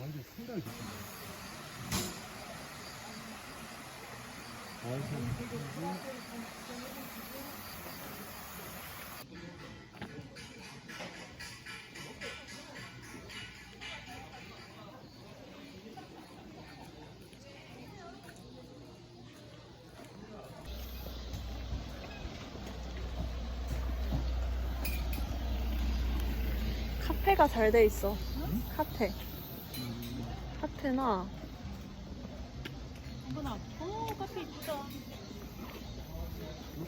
완전 상당히 좋습니다. 완전. 카페가 잘 돼 있어. 카페. 카페나 한번아 어 카페 이쁘다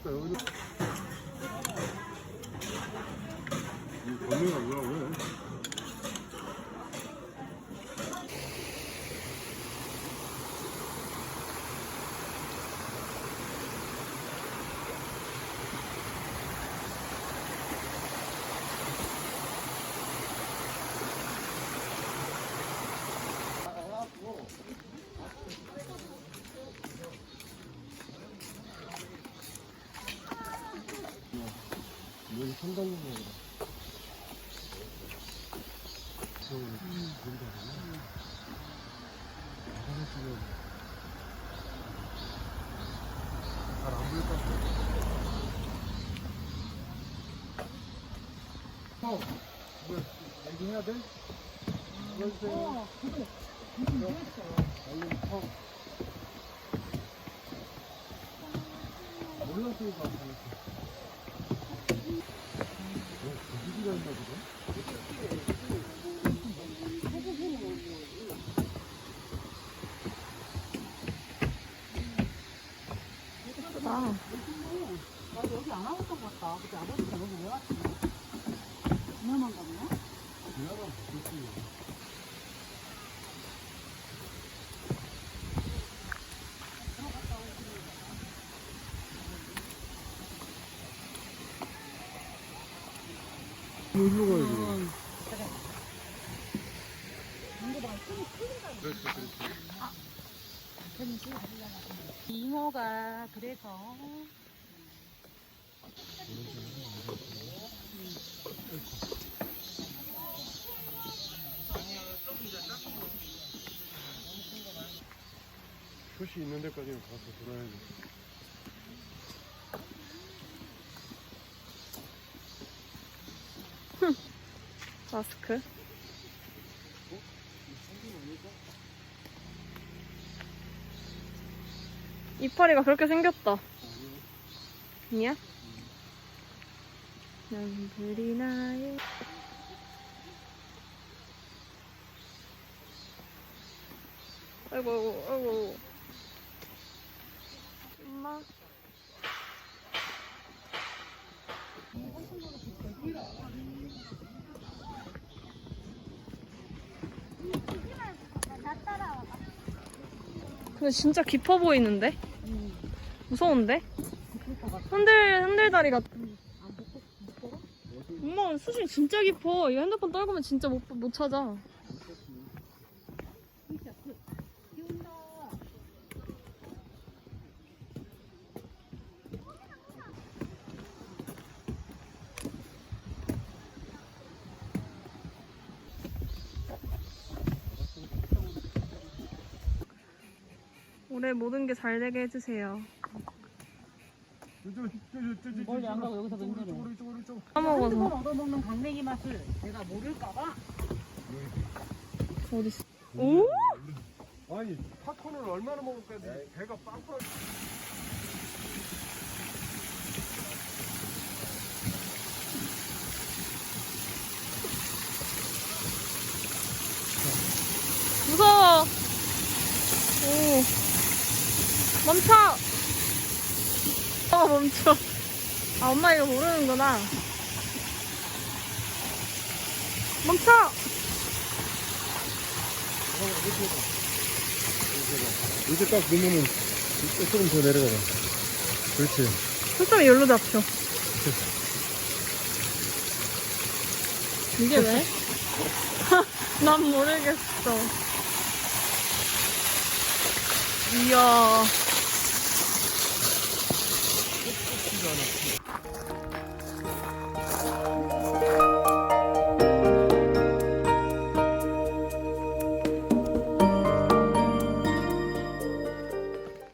그러니까 여기. 이 범위가 뭐라고? 여기 상당히 거다. 저 여기다 나가는 지금 잘안 보일 것 같아. 어, 뭐 얘기해야 돼? 어 그거 알림 턱. 몰랐으니까 안 보였어. 어, 고기가 있나 보다. 예쁘다. 나 여기 안 와봤던 것 같다 근데 아버지가 여기 왜 왔지? 그나만 갔나? 그나마 그렇지. 일로 가야 돼. 그렇지, 그렇지. 잉어가 그래서 표시 있는 데까지는 가서 돌아야 돼. 마스크. 이파리가 그렇게 생겼다. 아니야? 남들이 나의 아이고 아이고 엄마 근데 진짜 깊어 보이는데? 무서운데? 흔들 흔들다리 같. 엄마 수심 진짜 깊어. 이거 핸드폰 떨구면 진짜 못 못 찾아. 올해 모든 게 잘 되게 해주세요. 멀리 안 가고 여기서 웬일이야? 이쪽으로, 이쪽으로. 까먹어서 얻어먹는 강냉이 맛을 내가 모를까봐 어디 있어? 오? 아니, 팝콘을 얼마나 먹을까? 배가 빵빵. 무서워. 오. 멈춰. 어 멈춰. 아 엄마 이거 모르는구나. 멈춰. 이렇게 딱 넣으면 조금 더 내려가. 그렇지. 초점이 여기로 잡혀. 이게 왜? 난 모르겠어. 이야. 場の。